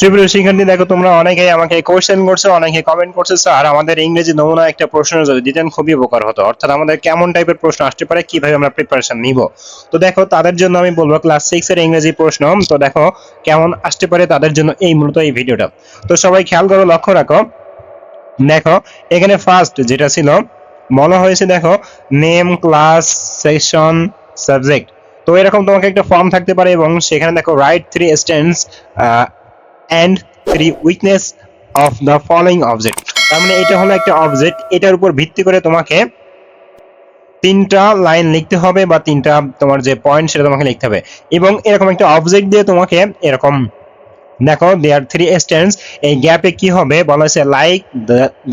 সুপ্রিয় শিক্ষার্থী, দেখো তোমরা অনেকেই আমাকে কোশ্চেন করছ অনেকে কমেন্ট করছ স্যার আমাদের ইংরেজি নমুনা একটা প্রশ্ন যদি দিতেন খুবই উপকার হতো। অর্থাৎ আমাদের কেমন টাইপের প্রশ্ন আসতে পারে, কীভাবে আমরা প্রিপারেশন নিব? তো দেখো, তাদের জন্য আমি বলব ক্লাস সিক্স এর ইংরেজি প্রশ্ন। তো দেখো, কেমন আসতে পারে তাদের জন্য এই মূলত এই ভিডিওটা তো সবাই খেয়াল করো, লক্ষ্য রাখো। দেখো, এখানে ফার্স্ট যেটা ছিল, বলা হয়েছে, দেখো নেম ক্লাস সেকশন সাবজেক্ট তো এরকম তোমাকে একটা ফর্ম থাকতে পারে এবং সেখানে দেখো write three stands and three weakness of the following object তার মানে এটা হলো একটা অবজেক্ট এটার উপর ভিত্তি করে তোমাকে তিনটা লাইন লিখতে হবে বা তিনটা তোমার যে পয়েন্ট সেটা তোমাকে লিখতে হবে। এবং এরকম একটা অবজেক্ট দিয়ে তোমাকে এরকম, দেখো দেয়ার থ্রি স্ট্যান্ডস এই গ্যাপে কি হবে? বলা হয়েছে like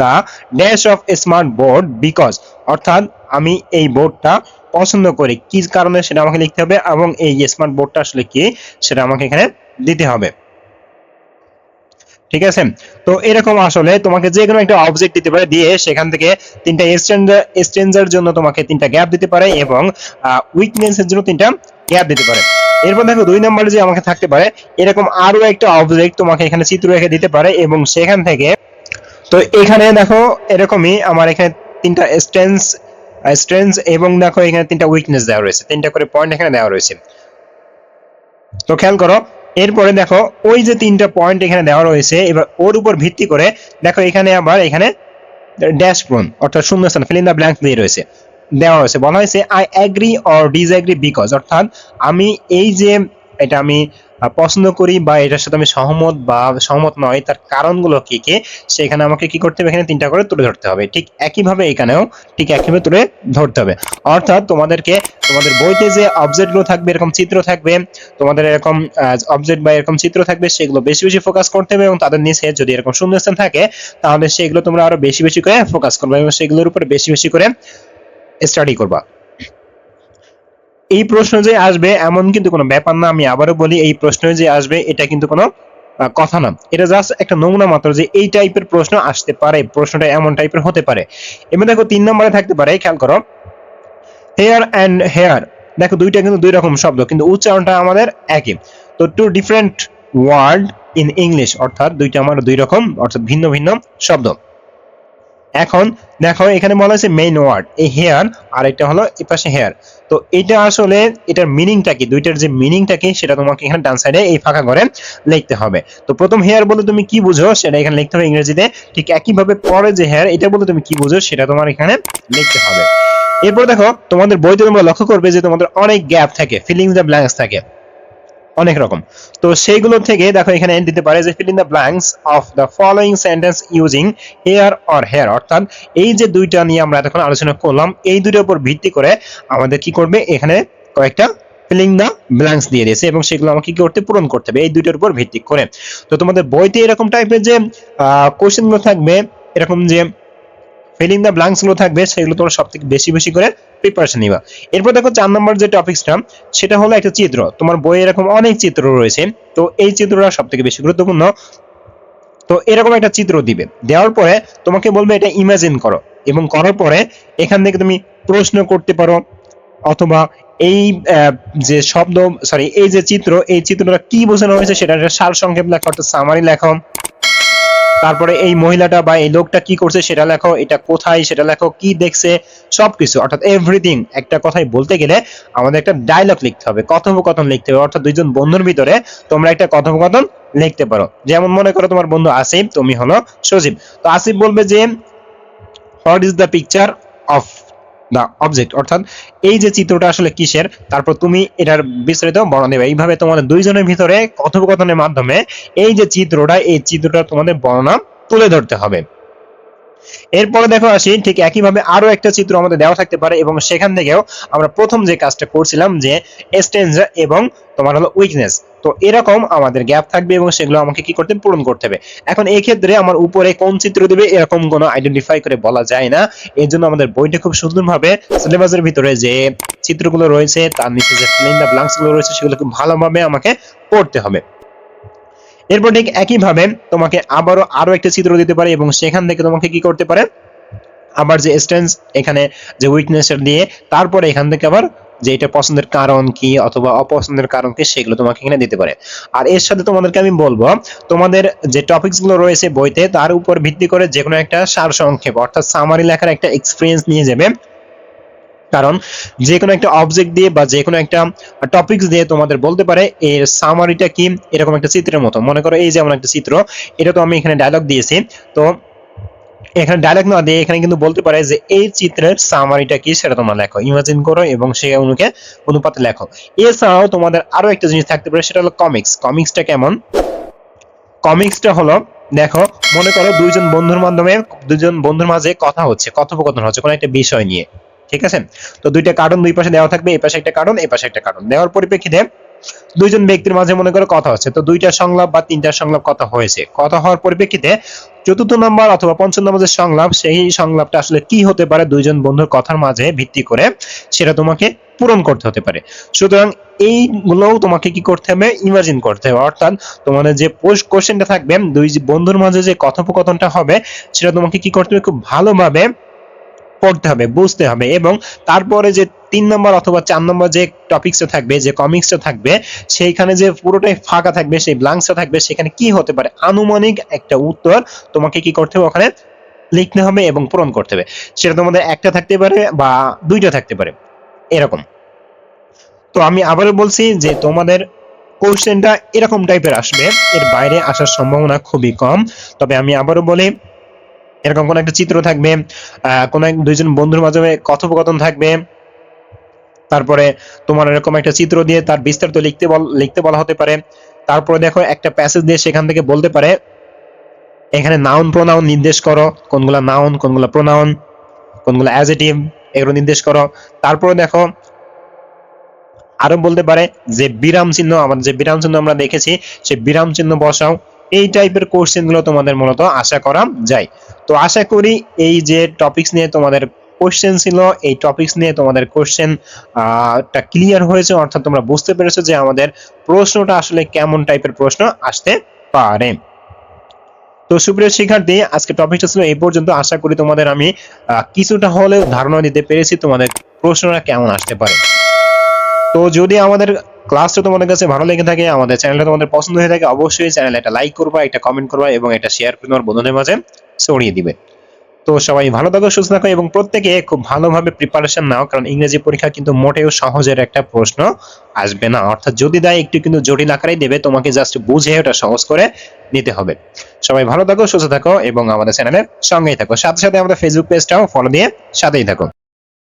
the dash of smart board because অর্থাৎ আমি এই বোর্ডটা পছন্দ করি। কি কারণে সেটা আমাকে লিখতে হবে? এবং এই স্মার্ট বোর্ডটা আসলে কি? সেটা আমাকে এখানে দিতে হবে। ঠিক আছে? তো এরকম আসলে তোমাকে যে কোনো একটা অবজেক্ট দিতে পারে, দিয়ে সেখান থেকে তিনটা স্ট্রেঞ্জার জন্য তোমাকে তিনটা গ্যাপ দিতে পারে এবং উইকনেস এর জন্য তিনটা গ্যাপ দিতে পারে। এরপর দেখো দুই নম্বরে যে আমাকে থাকতে পারে, এরকম আরও একটা অবজেক্ট তোমাকে এখানে চিত্র রেখে দিতে পারে এবং সেখান থেকে, তো এখানে দেখো এরকমই আমার এখানে তিনটা স্ট্রেন্স স্ট্রেন্স এবং দেখো এখানে তিনটা উইকনেস দেওয়া রয়েছে। তিনটা করে পয়েন্ট এখানে দেওয়া রয়েছে। তো খেয়াল করো এরপরে দেখো, ওই যে তিনটা পয়েন্ট এখানে দেওয়া রয়েছে, এবার ওর উপর ভিত্তি করে দেখো এখানে আবার এখানে ড্যাশ প্রোন অর্থাৎ শূন্যস্থান ফিল ইন দ্য ব্ল্যাঙ্ক দিয়ে রয়েছে, দেওয়া হয়েছে। বলা হয়েছে I agree or disagree because অর্থাৎ আমি এই যে, এটা আমি পছন্দ করি বা এটার সাথে আমি সহমত বা সহমত নয়, তার কারণগুলো কি কি, সেখানে আমাকে কি করতে হবে? এখানে তিনটা করে তুলে ধরতে হবে। ঠিক একইভাবে এখানেও ঠিক একইভাবে তুলে ধরতে হবে। অর্থাৎ তোমাদেরকে, তোমাদের বইতে যে অবজেক্টগুলো থাকবে, এরকম চিত্র থাকবে, তোমাদের এরকম অবজেক্ট বা এরকম চিত্র থাকবে, সেগুলো বেশি বেশি ফোকাস করতে হবে এবং তাদের নিচে যদি এরকম শূন্যস্থান থাকে, তাহলে সেগুলো তোমরা আরও বেশি বেশি করে ফোকাস করবে এবং সেগুলোর উপর বেশি বেশি করে স্টাডি করবা। এই প্রশ্ন যে আসবে এমন কিন্তু কোনো ব্যাপার না, আমি আবারও বলি, এই প্রশ্ন যে আসবে এটা কিন্তু কোনো কথা না। এটা জাস্ট একটা নমুনা মাত্র যে এই টাইপের প্রশ্ন আসতে পারে, প্রশ্নটা এমন টাইপের হতে পারে। এবার দেখো তিন নম্বরে থাকতে পারে, খেয়াল করো হেয়ার অ্যান্ড হেয়ার দেখো দুইটা কিন্তু দুই রকম শব্দ, কিন্তু উচ্চারণটা আমাদের একই। তো two different word in English অর্থাৎ দুইটা আমার দুই রকম, অর্থাৎ ভিন্ন ভিন্ন শব্দ। এখন দেখো, এখানে বলা হয়েছে মেইন ওয়ার্ড এই হেয়ার আর এটা হলো এপাশে হেয়ার তো এটা আসলে এটার মিনিংটা কি? দুইটার যে মিনিংটা কি, সেটা তোমাকে এখানে ডান সাইডে এই ফাঁকা করে লিখতে হবে। তো প্রথম হেয়ার বলে তুমি কি বুঝো, সেটা এখানে লিখতে হবে ইংরেজিতে। ঠিক একইভাবে পরে যে হেয়ার এটা বলে তুমি কি বুঝো, সেটা তোমার এখানে লিখতে হবে। এরপর দেখো, তোমাদের বইতে তোমরা লক্ষ্য করবে যে তোমাদের অনেক গ্যাপ থাকে ফিলিংস দ্য ব্ল্যাঙ্কস থাকে। অনেক রকম। তো সেইগুলো থেকে দেখো এখানে দিতে পারে যে fill in the blanks of the following sentence using here or hear অর্থাৎ এই যে দুইটা নিয়ে আমরা এতক্ষণ আলোচনা করলাম, এই দুইটার উপর ভিত্তি করে আমাদের কি করবে? এখানে কয়েকটা ফিলিং দ্য ব্ল্যাঙ্কস দিয়ে দিয়েছে এবং সেগুলো আমাকে কি করতে, পূরণ করতে হবে, এই দুইটার উপর ভিত্তি করে। তো তোমাদের বইতে এরকম টাইপের যে কোশ্চেনগুলো থাকবে, এরকম যে ফিলিং দ্য ব্ল্যাঙ্কসগুলো থাকবে, সেগুলো তোমরা সব থেকে বেশি বেশি করে প্রিপারেশন নিবা। এরপর দেখো চার নম্বর যে টপিকসটা সেটা হলো একটা চিত্র। তোমার বইয়ে এরকম অনেক চিত্র রয়েছে। তো এই চিত্রটা সব থেকে বেশি গুরুত্বপূর্ণ। তো এরকম একটা চিত্র দিবে। দেওয়ার পরে তোমাকে বলবে এটা ইমাজিন করো। এবং করার পরে এখান থেকে তুমি প্রশ্ন করতে পারো। অথবা এই যে শব্দ সরি এই যে চিত্র, এই চিত্রটা কি বোঝানো হয়েছে সেটা সার সংক্ষেপ লেখো অর্থাৎ সামারি লেখো। তারপরে এই মহিলাটা বা এই লোকটা কি করছে সেটা লেখো, এটা কোথায় সেটা লেখো, কি দেখছে, সবকিছু। অর্থাৎ এভরিথিং একটা কথাই বলতে গেলে আমাদের একটা ডায়লগ লিখতে হবে, কথোপকথন লিখতে হবে। অর্থাৎ দুইজন বন্ধুর ভিতরে তোমরা একটা কথোপকথন লিখতে পারো। যেমন মনে করো তোমার বন্ধু আসিফ, তুমি হলো সজীব। তো আসিফ বলবে যে what is the picture of the object অর্থাৎ এই যে চিত্রটা আসলে কিসের, তারপর তুমি এটার বিস্তারিত বর্ণনা দেবে। এইভাবে তোমাদের দুইজনের ভিতরে কথোপকথনের মাধ্যমে এই যে চিত্রটা, এই চিত্রটা তোমাদের বর্ণনা তুলে ধরতে হবে। এরপরে দেখো আসি, ঠিক একইভাবে আরও একটা চিত্র আমাদের দেওয়া থাকতে পারে এবং সেখান থেকেও আমরা প্রথম যে কাজটা করছিলাম যে স্টেঞ্জ এবং তোমার হলো উইকনেস। তো এরকম আমাদের গ্যাপ থাকবে এবং সেগুলো আমাকে কি করতে? পূরণ করতে হবে। এখন এই ক্ষেত্রে আমার উপরে কোন চিত্র দিবে এরকম কোনো আইডেন্টিফাই করে বলা যায় না। এর জন্য আমাদের বইটা খুব সুন্দরভাবে সিলেবাসের ভিতরে যে চিত্রগুলো রয়েছে, তার নিচে যে ফিল ইন দ্য ব্ল্যাঙ্কসগুলো রয়েছে সেগুলো খুব ভালোভাবে আমাকে পড়তে হবে। এরপর ঠিক একইভাবে তোমাকে আবারও আরও একটা চিত্র দিতে পারে এবং সেখান থেকে তোমাকে কি করতে পারে? আবার যে স্ট্রেন্স এখানে যে উইকনেস দিয়ে তারপরে এখান থেকে আবার যে এটা পছন্দের কারণ কি অথবা অপছন্দের কারণ কি সেগুলো তোমাকে এখানে দিতে পারে। আর এর সাথে তোমাদেরকে আমি বলব, তোমাদের যে টপিকসগুলো রয়েছে বইতে, তার উপর ভিত্তি করে যে কোনো একটা সার সংক্ষেপ অর্থাৎ সামারি লেখার একটা এক্সপিরিয়েন্স নিয়ে যাবে। কারণ যে কোনো একটা অবজেক্ট দিয়ে বা যে কোনো একটা টপিকস দিয়ে তোমাদের বলতে পারে এর সামারিটা কি, এরকম একটা চিত্রের মতো। মনে করো এই যেমন একটা চিত্র, এটা তো আমি এখানে ডায়লগ দিয়েছি। তো এখানে ডায়লগ না দিয়ে এখানে কিন্তু বলতে পারে যে এই চিত্রের সামারিটা কি সেটা তোমরা লেখো। ইমাজিন করো এবং সে অনুকে অনুপাতে লেখো। এছাড়াও তোমাদের আরও একটা জিনিস থাকতে পারে, সেটা হলো কমিক্স কমিক্সটা কেমন? কমিক্সটা হলো, দেখো, মনে করো দুইজন বন্ধুর মাধ্যমে, দুইজন বন্ধুর মাঝে কথা হচ্ছে, কথোপকথন হচ্ছে, কোনো একটা বিষয় নিয়ে। ঠিক আছে? তো দুইটা কার্টুন দুই পাশে দেওয়া থাকবে, এই পাশে একটা কার্টুন এই পাশে একটা কার্টুন দেওয়ার পরিপ্রেক্ষিতে দুইজন ব্যক্তির মাঝে মনে করে কথা হচ্ছে। তো দুইটা সংলাপ বা তিনটা সংলাপ কথা হয়েছে। কথা হওয়ার পরিপ্রেক্ষিতে চতুর্থ নম্বর অথবা পঞ্চম নম্বর যে সংলাপ, সেই সংলাপটা আসলে কি হতে পারে দুইজন বন্ধুর কথার মাঝে ভিত্তি করে সেটা তোমাকে পূরণ করতে হতে পারে। সুতরাং এইগুলোও তোমাকে কি করতে হবে? ইমাজিন করতে হবে। অর্থাৎ তোমাদের যে পোস্ট কোশ্চেনটা থাকবে, দুই বন্ধুর মাঝে যে কথোপকথনটা হবে, সেটা তোমাকে কি করতে হবে? খুব ভালোভাবে পড়তে হবে, বুঝতে হবে এবং তারপরে যে তিন নম্বর অথবা চার নম্বর যে টপিকসটা থাকবে, যে কমিক্সটা থাকবে, সেইখানে যে পুরোটাই ফাঁকা থাকবে, সেই ব্লাঙ্কসটা থাকবে, সেখানে কি হতে পারে? আনুমানিক একটা উত্তর তোমাকে কি করতে হবে? ওখানে লিখতে হবে এবং পূরণ করতে হবে। সেটা তোমাদের একটা থাকতে পারে বা দুইটা থাকতে পারে, এরকম। তো আমি আবারও বলছি যে তোমাদের কোশ্চেনটা এরকম টাইপের আসবে, এর বাইরে আসার সম্ভাবনা খুবই কম। তবে আমি আবারও বলি এরকম কোন একটা চিত্র থাকবে কোন এক দুইজন বন্ধুর মাধ্যমে কথোপকথন থাকবে, তারপরে তোমার এরকম একটা চিত্র দিয়ে তার বিস্তারিত লিখতে বল লিখতে বলা হতে পারে। তারপরে দেখো একটা প্যাসেজ দিয়ে সেখান থেকে বলতে পারে, এখানে নাউন প্রোনাউন নির্দেশ করো, কোনগুলা নাউন কোনগুলা প্রোনাউন কোনগুলা অ্যাজেটিভ এগুলো নির্দেশ করো। তারপরে দেখো, আরও বলতে পারে যে বিরাম চিহ্ন, আমাদের যে বিরাম চিহ্ন আমরা দেখেছি সেই বিরাম চিহ্ন বসাও, এই টাইপের কোশ্চেনগুলো তোমাদের মূলত আশা করা যায়। তো আশা করি এই যে টপিকস নিয়ে তোমাদের কোশ্চেন ছিল, এই টপিকস নিয়ে তোমাদের কোশ্চেন টা ক্লিয়ার হয়েছে, অর্থাৎ তোমরা বুঝতে পেরেছ যে আমাদের প্রশ্নটা আসলে কেমন টাইপের প্রশ্ন আসতে পারে। তো সুপ্রিয় শিক্ষার্থী, আজকে টপিকটা ছিল এই পর্যন্ত। আশা করি তোমাদের আমি কিছুটা হলেও ধারণা দিতে পেরেছি তোমাদের প্রশ্নটা কেমন আসতে পারে। তো যদি আমাদের ক্লাসটা তোমাদের কাছে ভালো লেগে থাকে, আমাদের চ্যানেলটা তোমাদের পছন্দ হয়ে থাকে, অবশ্যই চ্যানেলে একটা লাইক করবা, একটা কমেন্ট করবা এবং এটা শেয়ার করে তোমার বন্ধুদের মাঝে। ছড়িয়ে দিবে। তো সবাই ভালো থাকো, সুস্থ থাকো এবং প্রত্যেকে খুব ভালোভাবে প্রিপারেশন নাও, কারণ ইংরেজি পরীক্ষা কিন্তু মোটেও সহজের একটা প্রশ্ন আসবে না। অর্থাৎ যদি দেয় একটু কিন্তু জটিল আকারেই দেবে, তোমাকে জাস্ট বুঝে ওটা সহজ করে নিতে হবে। সবাই ভালো থাকো, সুস্থ থাকো এবং আমাদের চ্যানেলের সঙ্গেই থাকো। সাথে সাথে আমাদের ফেসবুক পেজটাও ফলো দিয়ে সাথেই থাকো।